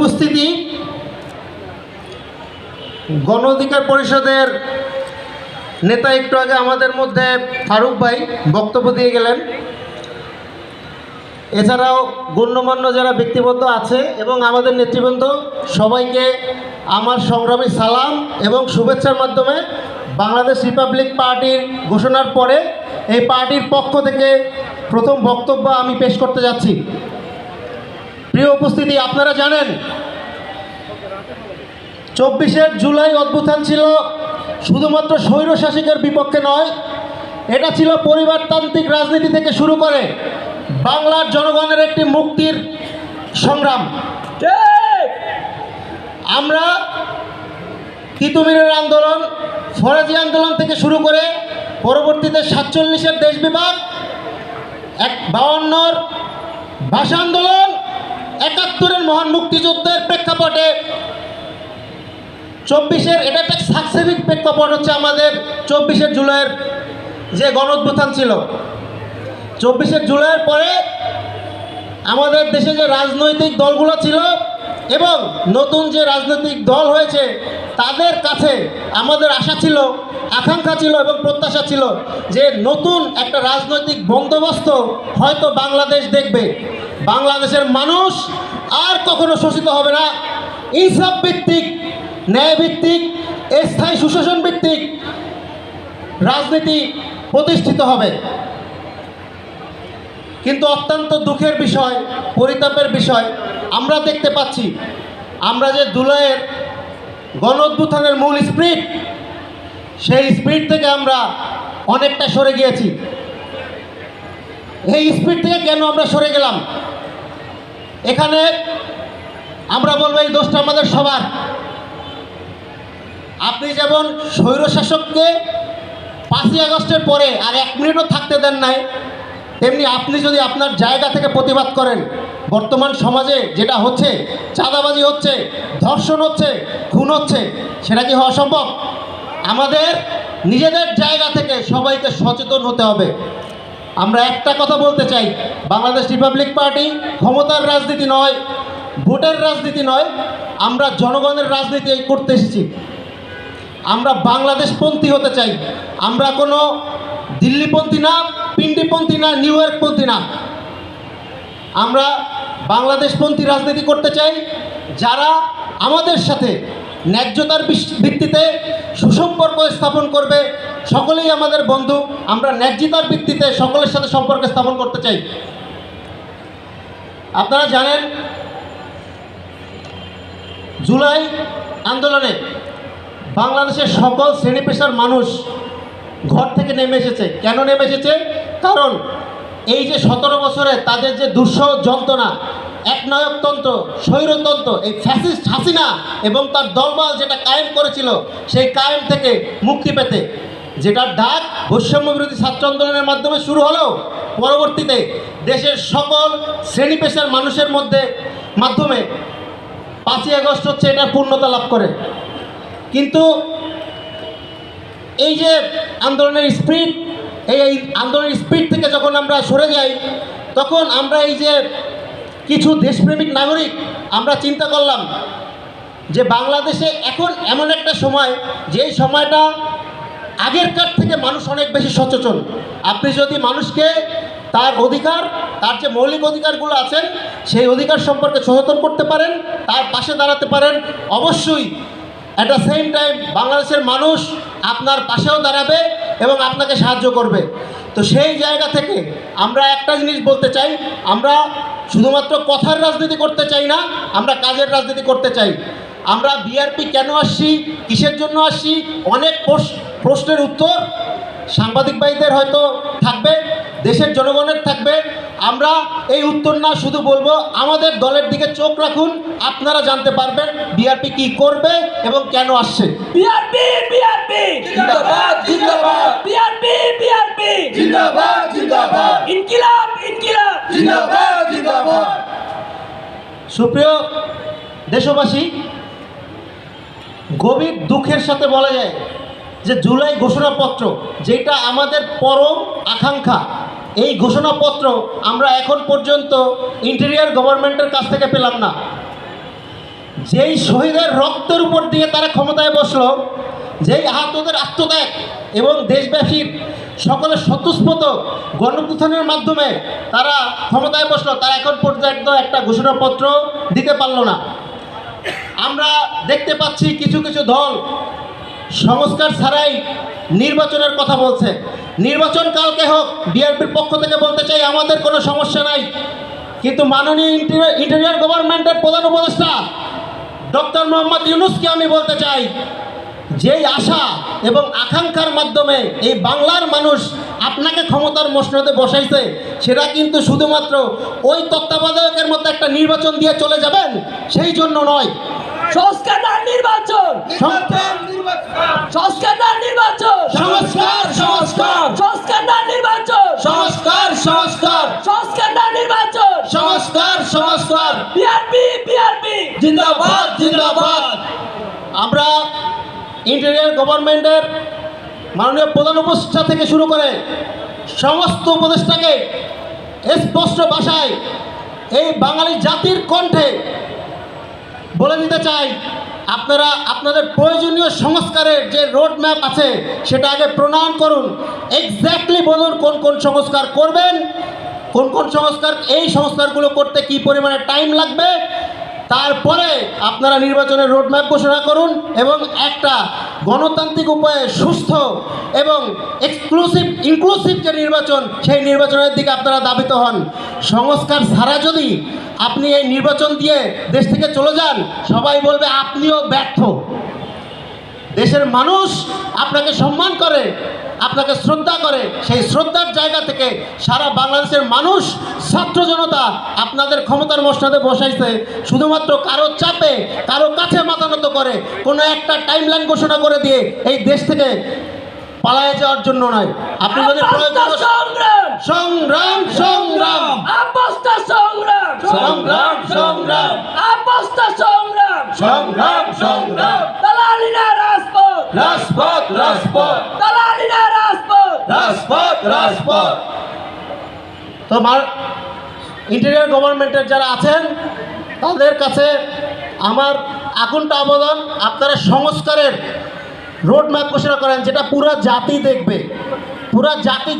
উপস্থিতি গণ অধিকার পরিষদের নেতা একটু আগে আমাদের মধ্যে ফারুক ভাই বক্তব্য দিয়ে গেলেন। এছাড়াও গণ্যমান্য যারা ব্যক্তিবদ্ধ আছে এবং আমাদের নেতৃবৃন্দ, সবাইকে আমার সংগ্রামী সালাম এবং শুভেচ্ছার মাধ্যমে বাংলাদেশ রিপাবলিক পার্টির ঘোষণার পরে এই পার্টির পক্ষ থেকে প্রথম বক্তব্য আমি পেশ করতে যাচ্ছি। প্রিয় উপস্থিতি, আপনারা জানেন চব্বিশের জুলাই অভ্যুত্থান ছিল শুধুমাত্র স্বৈরশাসকের বিপক্ষে নয়, এটা ছিল পরিবারতান্ত্রিক রাজনীতি থেকে শুরু করে বাংলার জনগণের একটি মুক্তির সংগ্রাম। আমরা তিতুমিরের আন্দোলন, ফরাজি আন্দোলন থেকে শুরু করে পরবর্তীতে সাতচল্লিশের দেশ বিভাগ, এক বাউান্নর ভাষা আন্দোলন একাত্তরের মহান মুক্তিযুদ্ধের প্রেক্ষাপটে চব্বিশের, এটা একটা সাকসেসিক প্রেক্ষাপট হচ্ছে আমাদের চব্বিশের জুলাইয়ের যে গণঅভ্যুত্থান ছিল। চব্বিশে জুলাইয়ের পরে আমাদের দেশে যে রাজনৈতিক দলগুলো ছিল এবং নতুন যে রাজনৈতিক দল হয়েছে, তাদের কাছে আমাদের আশা ছিল, আকাঙ্ক্ষা ছিল এবং প্রত্যাশা ছিল যে নতুন একটা রাজনৈতিক বন্দোবস্ত হয়তো বাংলাদেশ দেখবে। বাংলাদেশের মানুষ আর কখনো শোষিত হবে না। ইনসাফ ভিত্তিক, ন্যায় ভিত্তিক, স্থায়ী সুশাসন ভিত্তিক রাজনীতি প্রতিষ্ঠিত হবে। কিন্তু অত্যন্ত দুঃখের বিষয়, পরিতাপের বিষয়, আমরা দেখতে পাচ্ছি, আমরা যে দুলয়ের গণ মূল স্পিরিট, সেই স্পিরিট থেকে আমরা অনেকটা সরে গিয়েছি। এই স্পিড থেকে কেন আমরা সরে গেলাম? এখানে আমরা বলব এই দোষটা আমাদের সবার। আপনি যেমন স্বৈরশাসককে পাঁচই আগস্টের পরে আর এক মিনিটও থাকতে দেন নাই, তেমনি আপনি যদি আপনার জায়গা থেকে প্রতিবাদ করেন, বর্তমান সমাজে যেটা হচ্ছে, চাঁদাবাজি হচ্ছে, ধর্ষণ হচ্ছে, খুন হচ্ছে, সেটা কি হওয়া সম্ভব? আমাদের নিজেদের জায়গা থেকে সবাইকে সচেতন হতে হবে। আমরা একটা কথা বলতে চাই। বাংলাদেশ রিপাবলিক পার্টি ক্ষমতার রাজনীতি নয়, ভোটের রাজনীতি নয়, আমরা জনগণের রাজনীতি করতে এসেছি। আমরা বাংলাদেশপন্থী হতে চাই। আমরা কোনো দিল্লিপন্থী না, পিন্ডিপন্থী না, নিউ ইয়র্কপন্থী না। আমরা বাংলাদেশপন্থী রাজনীতি করতে চাই, যারা আমাদের সাথে ন্যায্যতার ভিত্তিতে সুসম্পর্ক স্থাপন করবে সকলেই আমাদের বন্ধু, আমরা ন্যায্যতার ভিত্তিতে সকলের সাথে সম্পর্ক স্থাপন করতে চাই। আপনারা জানেন, জুলাই আন্দোলনে বাংলাদেশের সকল শ্রেণি পেশার মানুষ ঘর থেকে নেমে এসেছে। কেন নেমে এসেছে? কারণ এই যে সতেরো বছরে তাদের যে দুঃসহ যন্ত্রণা একনায়কতন্ত্র স্বৈরতন্ত্র, এই ফ্যাসিস্ট হাসিনা এবং তার দলবল যেটা কায়েম করেছিল, সেই কায়েম থেকে মুক্তি পেতে যেটার ডাক বৈষম্য বিরোধী ছাত্র আন্দোলনের মাধ্যমে শুরু হলেও পরবর্তীতে দেশের সকল শ্রেণি পেশার মানুষের মধ্যে মাধ্যমে পাঁচই আগস্ট হচ্ছে এটা পূর্ণতা লাভ করে। কিন্তু এই যে আন্দোলনের স্পিড, এই এই আন্দোলনের স্পিড থেকে যখন আমরা সরে যাই, তখন আমরা এই যে কিছু দেশপ্রেমিক নাগরিক আমরা চিন্তা করলাম যে বাংলাদেশে এখন এমন একটা সময়, যেই সময়টা আগেরকার থেকে মানুষ অনেক বেশি সচেতন? আপনি যদি মানুষকে তার অধিকার, তার যে মৌলিক অধিকারগুলো আছেন সেই অধিকার সম্পর্কে সচেতন করতে পারেন, তার পাশে দাঁড়াতে পারেন, অবশ্যই অ্যাট দ্য সেম টাইম বাংলাদেশের মানুষ আপনার পাশেও দাঁড়াবে এবং আপনাকে সাহায্য করবে। তো সেই জায়গা থেকে আমরা একটা জিনিস বলতে চাই, আমরা শুধুমাত্র কথার রাজনীতি করতে চাই না, আমরা কাজের রাজনীতি করতে চাই। আমরা বিআরপি কেন আসছি, কিসের জন্য আসছি, অনেক প্রশ- প্রশ্নের উত্তর সাংবাদিক ভাইদের হয়তো থাকবে দেশের জনগণের থাকবে। আমরা এই উত্তর না শুধু বলব আমাদের দলের দিকে চোখ রাখুন আপনারা জানতে পারবেন বিআরপি কি করবে এবং কেন আসছে। BRP BRP! জিন্দাবাদ জিন্দাবাদ! BRP BRP! জিন্দাবাদ জিন্দাবাদ! ইনকিলাব ইনকিলাব! জিন্দাবাদ জিন্দাবাদ! সুপ্রিয় দেশবাসী গভীর দুঃখের সাথে বলা যায় যে জুলাই ঘোষণাপত্র, যেটা আমাদের পরম আকাঙ্ক্ষা, এই ঘোষণাপত্র আমরা এখন পর্যন্ত ইন্টেরিয়ার গভর্নমেন্টের কাছ থেকে পেলাম না। যেই শহীদের রক্তের উপর দিয়ে তারা ক্ষমতায় বসল, যেই আহতদের আত্মত্যাগ এবং দেশব্যাপী সকলের স্বতঃস্ফূর্ত গণপ্রথানের মাধ্যমে তারা ক্ষমতায় বসল, তারা এখন পর্যন্ত একটা ঘোষণাপত্র দিতে পারল না। আমরা দেখতে পাচ্ছি কিছু কিছু দল সংস্কার ছাড়াই নির্বাচনের কথা বলছে। নির্বাচন কালকে হোক, বিএনপির পক্ষ থেকে বলতে চাই, আমাদের কোনো সমস্যা নাই। কিন্তু মাননীয় ইন্টেরিয়র ইন্টেরিয়র গভর্নমেন্টের প্রধান উপদেষ্টা, ডক্টর মোহাম্মদ ইউনুসকে আমি বলতে চাই, যেই আশা এবং আকাঙ্ক্ষার মাধ্যমে এই বাংলার মানুষ আপনাকে ক্ষমতার মসনদে বসাইছে, সেটা কিন্তু শুধুমাত্র ওই তত্ত্বাবধায়কের মধ্যে একটা নির্বাচন দিয়ে চলে যাবেন, সেই জন্য নয়। সংস্কার না নির্বাচন। সংস্কার না নির্বাচন। সংস্কার সংস্কার। সংস্কার না নির্বাচন। সংস্কার সংস্কার। সংস্কার না নির্বাচন। সংস্কার সংস্কার। বিআরপি বিআরপি জিন্দাবাদ জিন্দাবাদ। আমরা ইন্টেরিয়ার গভর্নমেন্টের মাননীয় প্রধান উপদেষ্টা থেকে শুরু করে সমস্ত উপদেষ্টাকে স্পষ্ট ভাষায় এই বাঙালি জাতির কণ্ঠে বলে দিতে চাই, আপনারা, আপনাদের প্রয়োজনীয় সংস্কারের যে রোড ম্যাপ আছে, সেটা আগে প্রণয়ন করুন। এক্স্যাক্টলি বলুন কোন কোন সংস্কার করবেন, কোন কোন সংস্কার, এই সংস্কারগুলো করতে কি পরিমাণে টাইম লাগবে তারপরে আপনারা নির্বাচনের রোড ম্যাপ ঘোষণা করুন এবং একটা গণতান্ত্রিক উপায়ে সুস্থ এবং এক্সক্লুসিভ ইনক্লুসিভ যে নির্বাচন, সেই নির্বাচনের দিকে আপনারা দাবিত হন। সংস্কার ছাড়া যদি আপনি এই নির্বাচন দিয়ে দেশ থেকে চলে যান, সবাই বলবে আপনিও ব্যর্থ। দেশের মানুষ আপনাকে সম্মান করে, আপনাকে শ্রদ্ধা করে, সেই শ্রদ্ধার জায়গা থেকে সারা বাংলাদেশের মানুষ ছাত্র জনতা আপনাদের ক্ষমতার মসনাদে বসাইছে শুধুমাত্র কারও চাপে কারও কাছে মাথা নত করে কোনো একটা টাইমলাইন ঘোষণা করে দিয়ে এই দেশ থেকে পালায়ে যাওয়ার জন্য নয়। আপনি যদি সংগ্রাম! সংগ্রাম সংগ্রাম! আপাস্তা সংগ্রাম! সংগ্রাম সংগ্রাম! আপাস্তা সংগ্রাম! সংগ্রাম সংগ্রাম! দালালিনা রাজপথ! রাজপথ রাজপথ! দালালিনা রাজপথ! রাজপথ রাজপথ! তো ইন্টেরিয়ার গভর্নমেন্টের যারা আছেন, তাদের কাছে আমার আকুণ্ঠ আবেদন, আপনারা সংস্কারের রোড ম্যাপ ঘোষণা করেন, যেটা পুরো জাতি দেখবে। পুরো জাতি